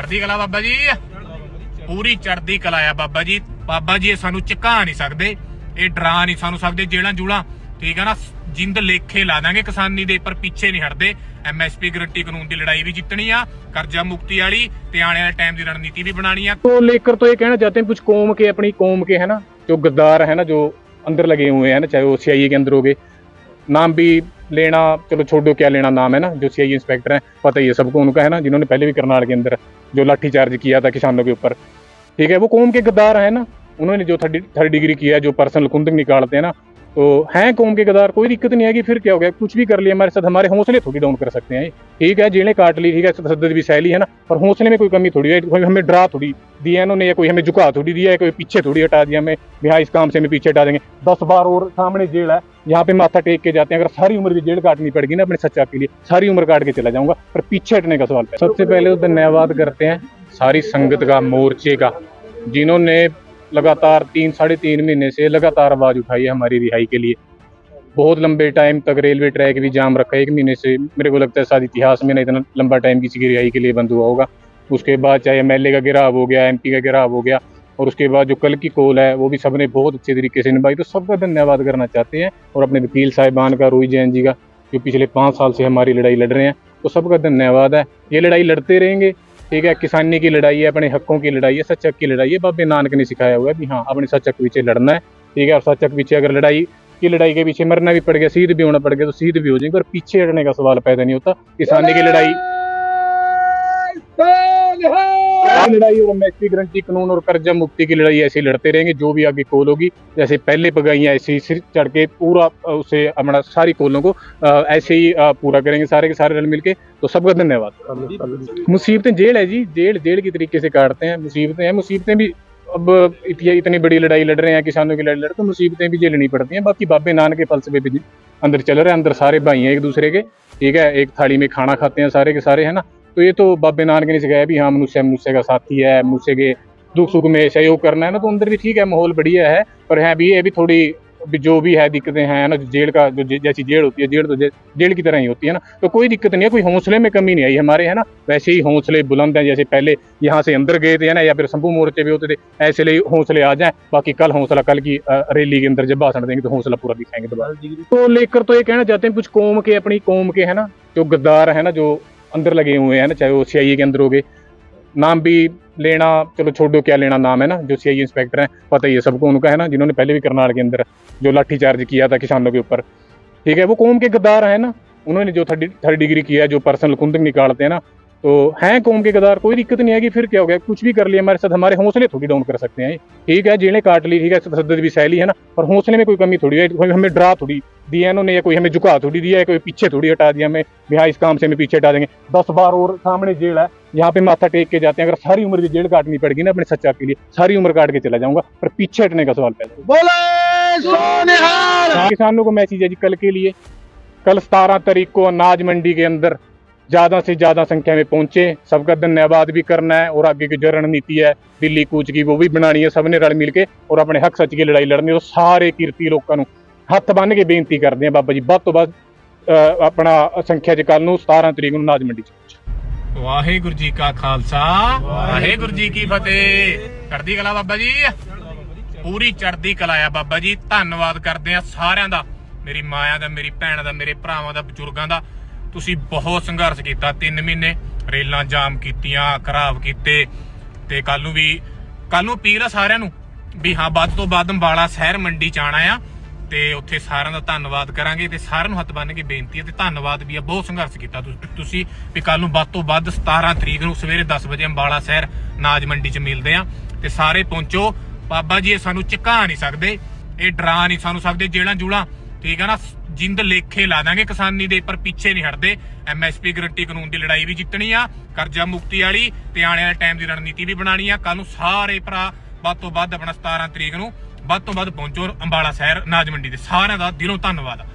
ਚੜ੍ਹਦੀ ਕਲਾ ਬਾਬਾ ਜੀ ਪੂਰੀ ਚੜ੍ਹਦੀ ਕਲਾ ਆ ਬਾਬਾ ਜੀ ਬਾਬਾ ਜੀ ਇਹ ਸਾਨੂੰ ਝੁਕਾ ਨਹੀਂ ਸਕਦੇ ਇਹ ਡਰਾ ਨਹੀਂ ਸਾਨੂੰ ਸਕਦੇ ਜੇਲਾਂ ਜੂਲਾਂ ਠੀਕ ਹੈ ਨਾ ਜਿੰਦ ਲੇਖੇ ਲਾ ਦਾਂਗੇ ਕਿਸਾਨੀ ਦੇ ਪਰ ਪਿੱਛੇ ਨਹੀਂ ਹਟਦੇ ਐਮਐਸਪੀ ਗਰੰਟੀ ਕਾਨੂੰਨ ਦੀ ਲੜਾਈ ਵੀ ਜਿੱਤਣੀ ਆ ਕਰਜ਼ਾ ਮੁਕਤੀ ਵਾਲੀ ਤੇ ਆਉਣ ਵਾਲੇ ਟਾਈਮ ਦੀ ਰਣਨੀਤੀ ਵੀ ਬਣਾਣੀ ਆ तो लेकर तो ये कहना चाहते हैं कुछ कौम के अपनी कौम के है ना जो गद्दार है ना जो अंदर लगे हुए हैं ना चाहे वो सीआईए के अंदर हो गए नाम भी लेना, चलो छोड़ो क्या लेना नाम है ना, जो सीआईए इंस्पेक्टर हैं, पता ही है सबको, उनका है ना, जिन्होंने पहले भी करनाल के अंदर जो लाठीचार्ज किया था किसानों के ऊपर। ठीक है, वो कौम के गद्दार है ना, उन्होंने जो थर्ड थर्ड डिग्री किया है, जो पर्सनल कुंदक निकालते हैं ना तो हैं कौम के गद्दार कोई दिक्कत नहीं आएगी, फिर क्या हो गया? कुछ भी कर लिया, हमारे साथ हमारे हौसले थोड़ी डाउन कर सकते हैं। ठीक है, जेलें काट ली, ठीक है तसद्दुद भी सैली है ना, पर हौसले में कोई कमी थोड़ी है। हमें डरा थोड़ी दिया इन्होंने या कोई हमें झुका थोड़ी दिया है, कोई पीछे थोड़ी हटा दिया हमें भी इस काम से हमें पीछे हटा देंगे। दस बार और सामने जेल है, यहाँ पे माथा टेक के जाते हैं। अगर सारी उम्र की जेल काटनी पड़ेगी ना अपने सच्चा के लिए, सारी उम्र काट के चला जाऊँगा, पर पीछे हटने का सवाल। सबसे पहले तो धन्यवाद करते हैं सारी संगत का, मोर्चे का, जिन्होंने लगातार तीन, साढ़े तीन महीने से लगातार आवाज़ उठाई है हमारी रिहाई के लिए। बहुत लंबे टाइम तक रेलवे ट्रैक भी जाम रखा है, एक महीने से। मेरे को लगता है शायद इतिहास में ना इतना लंबा टाइम किसी की रिहाई के लिए बंद हुआ होगा। उसके बाद चाहे एम का गिराव हो गया एमपी का गिराव हो गया, और उसके बाद जो कल की कॉल है, वो भी सबने बहुत अच्छे तरीके से निभाई। तो सबका धन्यवाद करना चाहते हैं, और अपने वकील साहिबान का, रोहित जैन जी का, जो पिछले पाँच साल से हमारी लड़ाई लड़ रहे हैं तो सबका धन्यवाद है। ये लड़ाई लड़ते रहेंगे ठीक है किसानी की लड़ाई है अपने हकों की लड़ाई है सचक की लड़ाई है बाबे नानक ने सिखाया हुआ है भी हाँ अपने सचक पीछे लड़ना है ठीक है और सचक पीछे अगर लड़ाई की लड़ाई के पीछे मरना भी पड़ गया शहीद भी होना पड़ गया तो शहीद भी हो जाएंगे और पीछे हटने का सवाल पैदा नहीं होता किसानी की लड़ाई ये लड़ाई और एमएसपी गारंटी कानून और कर्जा मुक्ति की लड़ाई ऐसे लड़ते रहेंगे जो भी आगे कोल होगी जैसे पहले पगाइयाँ ऐसे ही सिर चढ़ के पूरा उसे अपना सारी कोलों को ऐसे ही पूरा करेंगे सारे के सारे रल मिलके तो सबका धन्यवाद मुसीबतें जेल है जी जेल जेल की तरीके से काटते हैं मुसीबतें हैं मुसीबतें भी अब इतनी बड़ी लड़ाई लड़ रहे हैं किसानों की लड़ाई लड़ तो मुसीबतें भी झेलनी पड़ती हैं बाकी बाबे नान के फलसफे भी अंदर चल रहे हैं अंदर सारे भाई हैं एक दूसरे के ठीक है एक थाली में खाना खाते हैं सारे के सारे है ना तो ये तो बाबे नानक ने सिखाया भी हाँ मनुष्य मनुष्य का साथी है मनुष्य के दुख सुख में सहयोग करना है ना तो अंदर भी ठीक है माहौल बढ़िया है पर है भी ये भी थोड़ी भी जो भी है दिक्कतें हैं ना जो जेल का जो जे- जैसी जेल होती है जेल तो जे- जेल की तरह ही होती है ना तो कोई दिक्कत नहीं है कोई हौसले में कमी नहीं आई हमारे है ना वैसे ही हौसले बुलंद हैं जैसे पहले यहाँ से अंदर गए थे ना या फिर शंभू मोर्चे भी होते थे ऐसे लिए हौसले आ जाएं बाकी कल हौसला कल की अ, रैली के अंदर जब भाषण देंगे तो हौसला पूरा दिखाएंगे दोबारा तो लेकर तो ये कहना चाहते हैं कुछ कौम के अपनी कौम के है ना जो गद्दार है ना जो अंदर लगे हुए हैं ना, चाहे वो सीआईए के अंदर हो गए। नाम भी लेना, चलो छोड़ दो, क्या लेना नाम है ना, जो सीआईए इंस्पेक्टर हैं, पता ही है सबको, उनका है ना, जिन्होंने पहले भी करनाल के अंदर जो लाठीचार्ज किया था किसानों के ऊपर। ठीक है, वो कौम के गद्दार है ना, उन्होंने जो थर्ड थर्ड डिग्री किया जो पर्सनल कुंदक निकालते हैं ना तो हैं कौम के गद्दार कोई दिक्कत नहीं आएगी फिर क्या हो गया? कुछ भी कर लिया हमारे साथ हमारे हौसले थोड़ी डाउन कर सकते हैं। ठीक है जेलें काट ली ठीक है तसद्दुद भी सैली है ना? और हौसले में कोई कमी थोड़ी है कोई हमें डरा थोड़ी दिया है इन्होंने या कोई हमें झुका थोड़ी दिया है कोई पीछे थोड़ी हटा दिया हमें हाँ इस काम से हमें पीछे हटा देंगे। दस बार और सामने जेल है यहाँ पे माथा टेक के जाते हैं। अगर सारी उम्र की जेल काटनी पड़ेगी ना अपने सच्चा के लिए सारी उम्र काट के चला जाऊँगा पर पीछे हटने का सवाल पैदा किसानों को मैसेज है जी कल के लिए कल सतारह तारीख को अनाज मंडी के अंदर ज्यादा से ज्यादा संख्या में पहुंचे सबका धन्यवाद भी करना है और आगे की जो रणनीति है दिल्ली कूच की वो भी बनानी है सबने रल मिल के और अपने हक सच की लड़ाई लड़नी है तो ਸਾਰੇ ਕਿਰਤੀ ਲੋਕਾਂ ਨੂੰ ਹੱਥ ਬੰਨ੍ਹ ਕੇ ਬੇਨਤੀ ਕਰਦੇ ਆ ਬਾਬਾ ਜੀ ਵੱਧ ਤੋਂ ਵੱਧ ਅਹ, ਆਪਣਾ ਸੰਖਿਆ ਚ ਕੱਲ ਨੂੰ 17 ਤਰੀਕ ਨੂੰ ਅਨਾਜ ਮੰਡੀ ਚ ਵਾਹਿਗੁਰੂ ਜੀ ਕਾ ਖਾਲਸਾ ਵਾਹਿਗੁਰੂ ਜੀ ਕੀ ਫਤਿਹ ਚੜ੍ਹਦੀ ਕਲਾ ਬਾਬਾ ਜੀ ਪੂਰੀ ਚੜ੍ਹਦੀ ਕਲਾ ਆ ਬਾਬਾ ਜੀ ਧੰਨਵਾਦ ਕਰਦੇ ਆ ਸਾਰਿਆਂ ਦਾ ਮੇਰੀ ਮਾਇਆ ਦਾ ਮੇਰੀ ਭੈਣਾਂ ਦਾ ਮੇਰੇ ਭਰਾਵਾਂ ਦਾ ਬਜ਼ੁਰਗਾਂ ਦਾ ਤੁਸੀਂ ਬਹੁਤ ਸੰਘਰਸ਼ ਕੀਤਾ 3 ਮਹੀਨੇ ਰੇਲਾਂ ਜਾਮ ਕੀਤੀਆਂ, ਖਰਾਬ ਕੀਤੇ ਤੇ ਕੱਲ ਨੂੰ ਵੀ ਕੱਲ ਨੂੰ ਅਪੀਲ ਆ ਸਾਰਿਆਂ ਨੂੰ ਵੀ ਹਾਂ, ਵੱਧ ਤੋਂ ਵੱਧ ਅੰਬਾਲਾ ਸ਼ਹਿਰ ਮੰਡੀ ਚ ਆਣਾ ਆ ਤੇ ਉੱਥੇ ਸਾਰਿਆਂ ਦਾ ਧੰਨਵਾਦ ਕਰਾਂਗੇ ਤੇ ਸਾਰਿਆਂ ਨੂੰ ਹੱਥ ਬੰਨ੍ਹ ਕੇ ਬੇਨਤੀ ਹੈ ਤੇ ਧੰਨਵਾਦ ਵੀ ਆ, ਬਹੁਤ ਸੰਘਰਸ਼ ਕੀਤਾ ਤੁਸ- ਤੁਸੀਂ ਵੀ ਕੱਲ ਨੂੰ ਵੱਧ ਤੋਂ ਵੱਧ 17 ਤਰੀਕ ਨੂੰ ਸਵੇਰੇ 10 ਵਜੇ ਅੰਬਾਲਾ ਸ਼ਹਿਰ ਨਾਜ ਮੰਡੀ ਚ ਮਿਲਦੇ ਆ ਤੇ ਸਾਰੇ ਪਹੁੰਚੋ। ਬਾਬਾ ਜੀ, ਇਹ ਸਾਨੂੰ ਝੁਕਾ ਨਹੀਂ ਸਕਦੇ, ਇਹ ਡਰਾ ਨਹੀਂ ਸਾਨੂੰ ਸਕਦੇ ਜੇਲਾਂ ਜੂਲਾਂ, ਠੀਕ ਹੈ ਨਾ ਜਿੰਦ ਲੇਖੇ ਲਾ ਦਾਂਗੇ ਕਿਸਾਨੀ ਦੇ, ਪਰ ਪਿੱਛੇ ਨਹੀਂ ਹਟਦੇ। ਐਮਐਸਪੀ ਗਰੰਟੀ ਕਾਨੂੰਨ ਦੀ ਲੜਾਈ ਵੀ ਜਿੱਤਣੀ ਆ, ਕਰਜ਼ਾ ਮੁਕਤੀ ਵਾਲੀ ਤੇ ਆਉਣ ਵਾਲੇ ਟਾਈਮ ਦੀ ਰਣਨੀਤੀ ਵੀ ਬਣਾਣੀ ਆ। ਕੱਲ ਨੂੰ ਸਾਰੇ ਭਰਾ ਵੱਧ ਤੋਂ ਵੱਧ ਆਪਣਾ 17 ਤਰੀਕ ਨੂੰ ਵੱਧ ਤੋਂ ਵੱਧ ਪਹੁੰਚੋ ਅੰਬਾਲਾ ਸ਼ਹਿਰ ਅਨਾਜ ਮੰਡੀ ਦੇ ਸਾਰਿਆਂ ਦਾ ਦਿਲੋਂ ਧੰਨਵਾਦ।